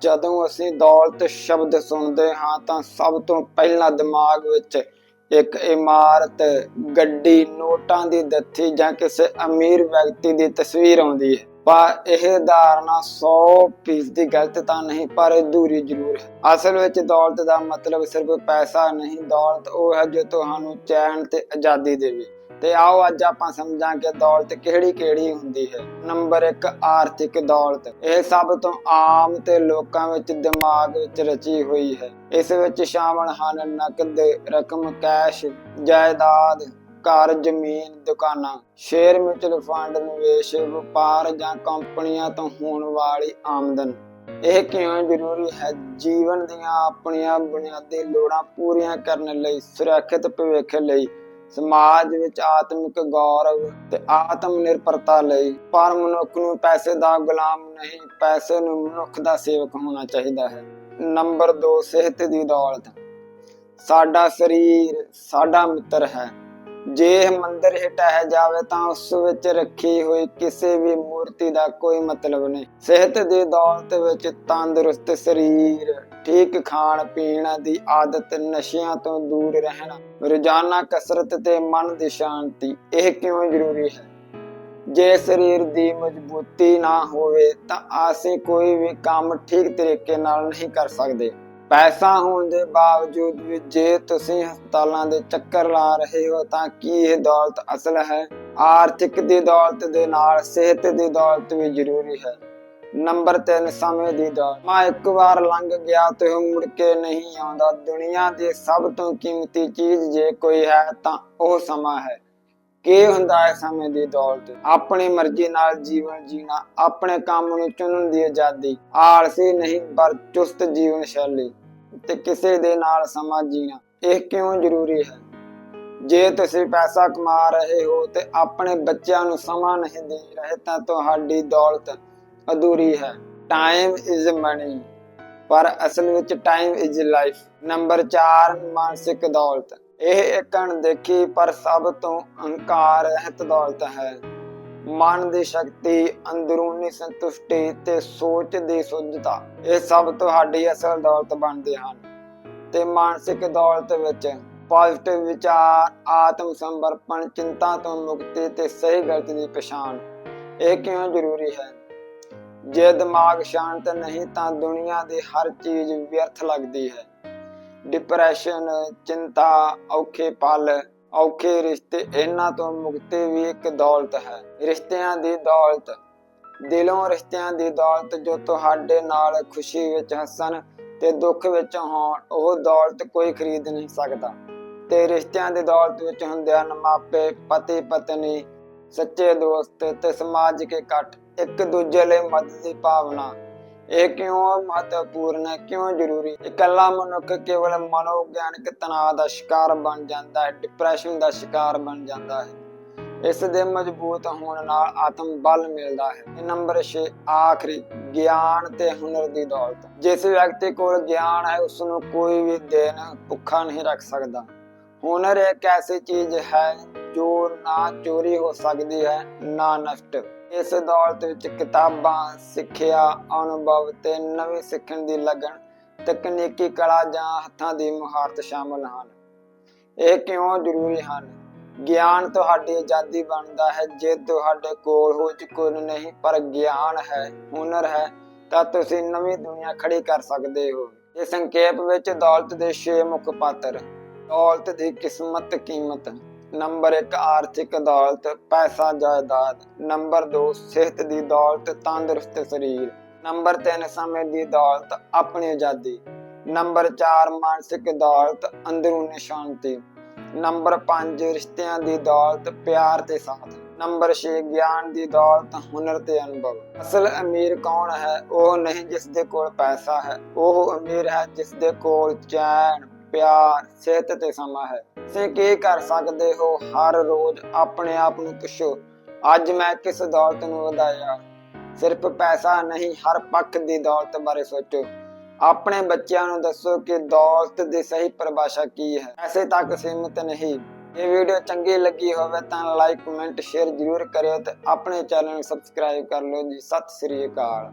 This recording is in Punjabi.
ਜਦੋਂ ਅਸੀਂ ਦੌਲਤ ਸ਼ਬਦ ਸੁਣਦੇ ਹਾਂ ਤਾਂ ਸਭ ਤੋਂ ਪਹਿਲਾਂ ਦਿਮਾਗ ਵਿੱਚ ਇੱਕ ਇਮਾਰਤ, ਗੱਡੀ, ਨੋਟਾਂ ਦੀ ਦੱਥੀ ਜਾਂ ਕਿਸੇ ਅਮੀਰ ਵਿਅਕਤੀ ਦੀ ਤਸਵੀਰ ਆਉਂਦੀ ਹੈ। ਪਰ ਇਹ ਧਾਰਨਾ 100% ਦੀ ਗਲਤ ਤਾਂ ਨਹੀਂ, ਪਰ ਅਧੂਰੀ ਜ਼ਰੂਰ ਹੈ। ਅਸਲ ਵਿੱਚ ਦੌਲਤ ਦਾ ਮਤਲਬ ਸਿਰਫ ਪੈਸਾ ਨਹੀਂ, ਦੌਲਤ ਉਹ ਹੈ ਜੋ ਤੁਹਾਨੂੰ ਚੈਨ ਤੇ ਆਜ਼ਾਦੀ ਦੇਵੇ। ਤੇ ਆਓ ਅੱਜ ਆਪਾਂ ਸਮਝਾਂਗੇ ਦੌਲਤ ਕਿਹੜੀ ਕਿਹੜੀ ਹੁੰਦੀ ਹੈ। ਨੰਬਰ 1 ਆਰਥਿਕ ਦੌਲਤ। ਇਹ ਸਭ ਤੋਂ ਆਮ ਤੇ ਲੋਕਾਂ ਵਿੱਚ ਦਿਮਾਗ ਵਿੱਚ ਰਚੀ ਹੋਈ ਹੈ। ਇਸ ਵਿੱਚ ਸ਼ਾਮਲ ਹਨ ਨਕਦ, ਰਕਮ, ਕੈਸ਼, ਜਾਇਦਾਦ, ਘਰ, ਜ਼ਮੀਨ, ਦੁਕਾਨਾਂ। ਸ਼ੇਅਰ ਮਿਊਚੁਅਲ ਫੰਡ, ਨਿਵੇਸ਼, ਵਪਾਰ ਜਾਂ ਕੰਪਨੀਆਂ ਤੋਂ ਹੋਣ ਵਾਲੀ ਆਮਦਨ। ਇਹ ਕਿਉਂ ਜ਼ਰੂਰੀ ਹੈ? ਜੀਵਨ ਦੀਆਂ ਆਪਣੀਆਂ ਬੁਨਿਆਦੀ ਲੋੜਾਂ ਪੂਰੀਆਂ ਕਰਨ ਲਈ, ਸੁਰੱਖਿਅਤ ਭਵਿੱਖ ਲਈ ਸਮਾਜ ਵਿੱਚ ਆਤਮਿਕ ਗੌਰਵ ਤੇ ਆਤਮ ਨਿਰਭਰਤਾ ਲਈ ਪਰ ਮਨੁੱਖ ਨੂੰ ਪੈਸੇ ਦਾ ਗੁਲਾਮ ਨਹੀਂ, ਪੈਸੇ ਨੂੰ ਮਨੁੱਖ ਦਾ ਸੇਵਕ ਹੋਣਾ ਚਾਹੀਦਾ ਹੈ। ਨੰਬਰ 2 ਸਿਹਤ ਦੀ ਦੌਲਤ। ਸਾਡਾ ਸਰੀਰ, ਸਾਡਾ ਮਿੱਤਰ ਹੈ। ਜੇ ਮੰਦਰ ਹਟਾਇਆ ਜਾਵੇ ਤਾਂ ਉਸ ਵਿੱਚ ਰੱਖੀ ਹੋਈ ਕਿਸੇ ਵੀ ਮੂਰਤੀ ਦਾ ਕੋਈ ਮਤਲਬ ਨਹੀਂ। ਸਿਹਤ ਦੀ ਦੌਲਤ ਵਿੱਚ ਤੰਦਰੁਸਤ ਸਰੀਰ, ਠੀਕ ਖਾਣ ਪੀਣ ਦੀ ਆਦਤ ਨਸ਼ਿਆਂ ਤੋਂ ਦੂਰ ਰਹਿਣਾ, ਰੋਜ਼ਾਨਾ ਕਸਰਤ ਤੇ ਮਨ ਦੀ ਸ਼ਾਂਤੀ, ਇਹ ਕਿਉਂ ਜ਼ਰੂਰੀ ਹੈ? ਜੇ ਸਰੀਰ ਦੀ ਮਜ਼ਬੂਤੀ ਨਾ ਹੋਵੇ ਤਾਂ ਅਸੀਂ ਕੋਈ ਵੀ ਕੰਮ ਠੀਕ ਤਰੀਕੇ ਨਾਲ ਨਹੀਂ ਕਰ ਸਕਦੇ। ਪੈਸਾ ਹੋਣ ਦੇ ਬਾਵਜੂਦ ਵੀ ਜੇ ਤੁਸੀਂ ਹਸਪਤਾਲਾਂ ਦੇ ਚੱਕਰ ਲਾ ਰਹੇ ਹੋ ਤਾਂ ਕੀ ਇਹ ਦੌਲਤ ਅਸਲ ਹੈ? ਆਰਥਿਕ ਦੀ ਦੌਲਤ ਦੇ ਨਾਲ ਸਿਹਤ ਦੀ ਦੌਲਤ ਵੀ ਜ਼ਰੂਰੀ ਹੈ। ਨੰਬਰ 3 ਸਮੇਂ ਦੀ ਦੌਲਤ। ਮਾ, ਇੱਕ ਵਾਰ ਲੰਘ ਗਿਆ ਤੇ ਉਹ ਮੁੜ ਕੇ ਨਹੀਂ ਆਉਂਦਾ। ਦੁਨੀਆ ਦੀ ਸਭ ਤੋਂ ਕੀਮਤੀ ਚੀਜ਼ ਜੇ ਕੋਈ ਹੈ ਤਾਂ ਉਹ ਸਮਾਂ ਹੈ। ਕੀ ਹੁੰਦਾ ਹੈ ਸਮੇਂ ਦੀ ਦੌਲਤ? ਆਪਣੀ ਮਰਜ਼ੀ ਨਾਲ ਜੀਵਨ ਜੀਣਾ, ਆਪਣੇ ਕੰਮ ਨੂੰ ਚੁਣਨ ਦੀ ਆਜ਼ਾਦੀ। ਆਲਸੀ ਨਹੀਂ, ਪਰ ਚੁਸਤ ਜੀਵਨ ਸ਼ੈਲੀ ਤੇ ਕਿਸੇ ਦੇ ਨਾਲ ਸਮਾਂ ਜੀਣਾ, ਇਹ ਕਿਉਂ ਜ਼ਰੂਰੀ ਹੈ? ਜੇ ਤੁਸੀਂ ਪੈਸਾ ਕਮਾ ਰਹੇ ਹੋ ਤੇ ਆਪਣੇ ਬੱਚਿਆਂ ਨੂੰ ਸਮਾਂ ਨਹੀਂ ਦੇ ਰਹੇ ਤਾਂ ਤੁਹਾਡੀ ਦੌਲਤ ਅਧੂਰੀ ਹੈ। ਟਾਈਮ ਇਜ਼ ਮਨੀ ਪਰ ਅਸਲ ਵਿੱਚ ਟਾਈਮ ਇਜ਼ ਲਾਈਫ ਨੰਬਰ 4 ਮਾਨਸਿਕ ਦੌਲਤ। ਇਹ ਇੱਕ ਅਣਦੇਖੀ ਪਰ ਸਭ ਤੋਂ ਅਹੰਕਾਰ ਰਹਿਤ ਦੌਲਤ ਹੈ। ਮਨ ਦੀ ਸ਼ਕਤੀ, ਅੰਦਰੂਨੀ ਸੰਤੁਸ਼ਟੀ ਤੇ ਸੋਚ ਦੀ ਸੁੱਧਤਾ, ਇਹ ਸਭ ਤੁਹਾਡੀ ਅਸਲ ਦੌਲਤ ਬਣਦੇ ਹਨ। ਤੇ ਮਾਨਸਿਕ ਦੌਲਤ ਵਿੱਚ ਪੋਜ਼ਿਟਿਵ ਵਿਚਾਰ ਆਤਮ ਸਮਰਪਣ ਚਿੰਤਾ ਤੋਂ ਮੁਕਤੀ ਤੇ ਸਹੀ ਗਲਤ ਦੀ ਪਛਾਣ, ਇਹ ਕਿਉਂ ਜ਼ਰੂਰੀ ਹੈ? ਜੇ ਦਿਮਾਗ ਸ਼ਾਂਤ ਨਹੀਂ ਤਾਂ ਦੁਨੀਆ ਦੀ ਹਰ ਚੀਜ਼ ਵਿਅਰਥ ਲੱਗਦੀ ਹੈ। ਡਿਪਰੈਸ਼ਨ ਚਿੰਤਾ, ਔਖੇ ਪਲ ਔਖੇ ਰਿਸ਼ਤੇ ਇਹਨਾਂ ਤੋਂ ਮੁਕਤੀ ਵੀ ਇੱਕ ਦੌਲਤ ਹੈ। ਰਿਸ਼ਤਿਆਂ ਦੀ ਦੌਲਤ, ਦਿਲੋਂ ਰਿਸ਼ਤਿਆਂ ਦੀ ਦੌਲਤ ਜੋ ਤੁਹਾਡੇ ਨਾਲ ਖੁਸ਼ੀ ਵਿੱਚ ਹੱਸਣ ਤੇ ਦੁੱਖ ਵਿੱਚ ਹੋਣ, ਉਹ ਦੌਲਤ ਕੋਈ ਖਰੀਦ ਨਹੀਂ ਸਕਦਾ। ਤੇ ਰਿਸ਼ਤਿਆਂ ਦੀ ਦੌਲਤ ਵਿੱਚ ਹੁੰਦੇ ਹਨ ਮਾਪੇ ਪਤੀ, ਪਤਨੀ, ਸੱਚੇ ਦੋਸਤ ਤੇ ਸਮਾਜਿਕ ਇਕੱਠ, ਇੱਕ ਦੂਜੇ ਲਈ ਮਦਦ ਦੀ ਭਾਵਨਾ ਇਹ ਕਿਉਂ ਮਹੱਤਵਪੂਰਨ ਹੈ ਕਿਉਂ ਜ਼ਰੂਰੀ? ਇਕੱਲਾ ਮਨੁੱਖ ਕੇਵਲ ਮਨੋਵਿਗਿਆਨਕ ਤਣਾਅ ਦਾ ਸ਼ਿਕਾਰ ਬਣ ਜਾਂਦਾ ਹੈ ਡਿਪਰੈਸ਼ਨ ਦਾ ਸ਼ਿਕਾਰ ਬਣ ਜਾਂਦਾ ਹੈ। ਇਸ ਦੇ ਮਜ਼ਬੂਤ ਹੋਣ ਨਾਲ ਆਤਮ ਬਲ ਮਿਲਦਾ ਹੈ। ਨੰਬਰ 6 ਆਖਰੀ, ਗਿਆਨ ਤੇ ਹੁਨਰ ਦੀ ਦੌਲਤ। ਜਿਸ ਵਿਅਕਤੀ ਕੋਲ ਗਿਆਨ ਹੈ ਉਸ ਨੂੰ ਕੋਈ ਵੀ ਦਿਨ ਭੁੱਖਾ ਨਹੀਂ ਰੱਖ ਸਕਦਾ। ਹੁਨਰ ਇੱਕ ਐਸੀ ਚੀਜ਼ ਹੈ ਜੋ ਨਾ ਚੋਰੀ ਹੋ ਸਕਦੀ ਹੈ, ਨਾ ਨਸ਼ਟ। ਇਸ ਦੌਲਤ ਵਿੱਚ ਕਿਤਾਬਾਂ, ਸਿੱਖਿਆ, ਅਨੁਭਵ ਤੇ ਨਵੀਂ ਸਿੱਖਣ ਦੀ ਲਗਨ ਤਕਨੀਕੀ ਕਲਾ ਜਾਂ ਹੱਥਾਂ ਦੀ ਮਹਾਰਤ ਸ਼ਾਮਲ ਹਨ। ਇਹ ਕਿਉਂ ਜ਼ਰੂਰੀ ਹਨ? ਗਿਆਨ ਤੁਹਾਡੀ ਆਜ਼ਾਦੀ ਬਣਦਾ ਹੈ। ਜੇ ਤੁਹਾਡੇ ਕੋਲ ਹੋਚ ਕੋਈ ਨਹੀਂ, ਪਰ ਗਿਆਨ ਹੈ, ਹੁਨਰ ਹੈ, ਤਾਂ ਤੁਸੀਂ ਨਵੀਂ ਦੁਨੀਆ ਖੜੀ ਕਰ ਸਕਦੇ ਹੋ। ਇਹ ਸੰਖੇਪ ਵਿੱਚ ਦੌਲਤ ਦੇ 6 ਮੁੱਖ ਪਾਤਰ। ਦੌਲਤ ਦੀ ਕਿਸਮਤ ਕੀਮਤ। ਨੰਬਰ 1 ਆਰਥਿਕ ਦੌਲਤ ਪੈਸਾ ਜਾਇਦਾਦ। ਨੰਬਰ 2 ਸਿਹਤ ਦੀ ਦੌਲਤ, ਤੰਦਰੁਸਤ ਸਰੀਰ। ਨੰਬਰ 3 ਸਮੇਂ ਦੀ ਦੌਲਤ ਆਪਣੀ ਆਜ਼ਾਦੀ। ਨੰਬਰ 4 ਮਾਨਸਿਕ ਦੌਲਤ ਅੰਦਰੂਨੀ ਸ਼ਾਂਤੀ। ਨੰਬਰ 5 ਰਿਸ਼ਤਿਆਂ ਦੀ ਦੌਲਤ ਪਿਆਰ ਤੇ ਸਾਥ। ਨੰਬਰ 6 ਗਿਆਨ ਦੀ ਦੌਲਤ ਹੁਨਰ ਤੇ ਅਨੁਭਵ। ਅਸਲ ਅਮੀਰ ਕੌਣ ਹੈ? ਉਹ ਨਹੀਂ ਜਿਸ ਦੇ ਕੋਲ ਪੈਸਾ ਹੈ। ਉਹ ਅਮੀਰ ਹੈ ਜਿਸ ਦੇ ਕੋਲ ਚੈਨ। ਪਿਆਰ, ਸਿਹਤ ਤੇ ਸਮਾਂ ਹੈ। ਤੁਸੀਂ ਕੀ ਕਰ ਸਕਦੇ ਹੋ? ਹਰ ਰੋਜ਼ ਆਪਣੇ ਆਪ ਨੂੰ ਪੁੱਛੋ। ਅੱਜ ਮੈਂ ਕਿਸ ਦੌਲਤ ਨੂੰ ਵਧਾਇਆ? ਸਿਰਫ ਪੈਸਾ ਨਹੀਂ, ਹਰ ਪੱਖ ਦੀ ਦੌਲਤ ਬਾਰੇ ਸੋਚੋ। ਆਪਣੇ ਬੱਚਿਆਂ ਨੂੰ ਦੱਸੋ ਕਿ ਦੌਲਤ ਦੀ ਸਹੀ ਪਰਿਭਾਸ਼ਾ ਕੀ ਹੈ। ਐਸੇ ਤੱਕ ਸੀਮਿਤ ਨਹੀਂ। ਇਹ ਵੀਡੀਓ ਚੰਗੀ ਲੱਗੀ ਹੋਵੇ ਤਾਂ ਲਾਈਕ, ਕਮੈਂਟ, ਸ਼ੇਅਰ ਜ਼ਰੂਰ ਕਰਿਓ ਤੇ ਆਪਣੇ ਚੈਨਲ ਨੂੰ ਸਬਸਕ੍ਰਾਈਬ ਕਰ ਲਓ ਜੀ। ਸਤਿ ਸ੍ਰੀ ਅਕਾਲ।